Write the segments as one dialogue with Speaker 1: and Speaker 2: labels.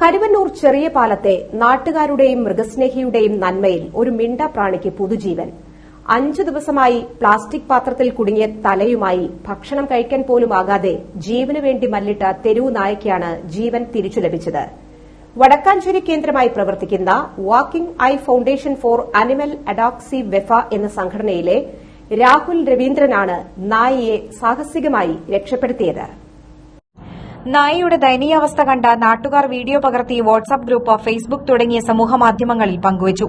Speaker 1: കരുവന്നൂർ ചെറിയ പാലത്തെ നാട്ടുകാരുടെയും മൃഗസ്നേഹിയുടെയും നന്മയിൽ ഒരു മിണ്ട പ്രാണിക്ക് പുതുജീവൻ. അഞ്ചു ദിവസമായി പ്ലാസ്റ്റിക് പാത്രത്തിൽ കുടുങ്ങിയ തലയുമായി ഭക്ഷണം കഴിക്കാൻ പോലുമാകാതെ ജീവന് വേണ്ടി മല്ലിട്ട തെരുവു നായയ്ക്കാണ് ജീവൻ തിരിച്ചു ലഭിച്ചത്. വടക്കാഞ്ചേരി കേന്ദ്രമായി പ്രവർത്തിക്കുന്ന walking eye foundation for animal advocacy വെഫ എന്ന സംഘടനയിലെ രാഹുൽ രവീന്ദ്രനാണ് നായയെ സാഹസികമായി രക്ഷപ്പെടുത്തിയത്.
Speaker 2: നായയുടെ ദയനീയാവസ്ഥ കണ്ട നാട്ടുകാർ വീഡിയോ പകർത്തി വാട്സ്ആപ്പ് ഗ്രൂപ്പ് ഫേസ്ബുക്ക് തുടങ്ങിയ സമൂഹമാധ്യമങ്ങളിൽ പങ്കുവച്ചു.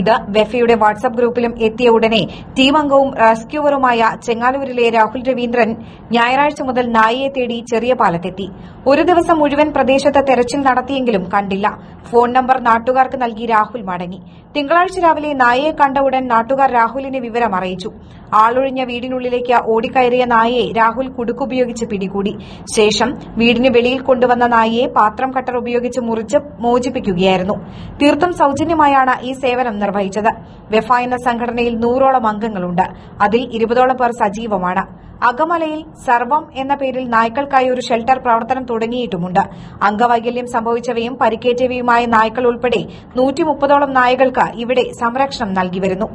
Speaker 2: ഇത് വെഫയുടെ വാട്സ്ആപ്പ് ഗ്രൂപ്പിലും എത്തിയ ഉടനെ ടീം അംഗവും റെസ്ക്യൂവറുമായ ചെങ്ങാലൂരിലെ രാഹുൽ രവീന്ദ്രൻ ഞായറാഴ്ച മുതൽ നായയെ തേടി ചെറിയ പാലത്തെത്തി. ഒരു ദിവസം മുഴുവൻ പ്രദേശത്ത് തെരച്ചിൽ നടത്തിയെങ്കിലും കണ്ടില്ല. ഫോൺ നമ്പർ നാട്ടുകാർക്ക് നൽകി രാഹുൽ മടങ്ങി. തിങ്കളാഴ്ച രാവിലെ നായയെ കണ്ട ഉടൻ നാട്ടുകാർ രാഹുലിനെ വിവരം അറിയിച്ചു. ആളൊഴിഞ്ഞ വീടിനുള്ളിലേക്ക് ഓടിക്കയറിയ നായയെ രാഹുൽ കുടുക്കുപയോഗിച്ച് പിടികൂടി. ശേഷം വീടിന് വെളിയിൽ കൊണ്ടുവന്ന നായിയെ പാത്രം കട്ടർ ഉപയോഗിച്ച് മുറിച്ച് മോചിപ്പിക്കുകയായിരുന്നു. തീർത്തും സൌജന്യമായാണ് ഈ സേവനം നിർവഹിച്ചത്. വെഫ എന്ന സംഘടനയിൽ നൂറോളം അംഗങ്ങളുണ്ട്. അതിൽ ഇരുപതോളം പേർ സജീവമാണ്. അകമലയിൽ സർവം എന്ന പേരിൽ നായ്ക്കൾക്കായി ഒരു ഷെൽട്ടർ പ്രവർത്തനം തുടങ്ങിയിട്ടുമുണ്ട്. അംഗവൈകല്യം സംഭവിച്ചവയും പരിക്കേറ്റവയുമായ നായ്ക്കൾ ഉൾപ്പെടെ നൂറ്റിമുപ്പതോളം നായകൾക്ക് ഇവിടെ സംരക്ഷണം നൽകി വരുന്നു.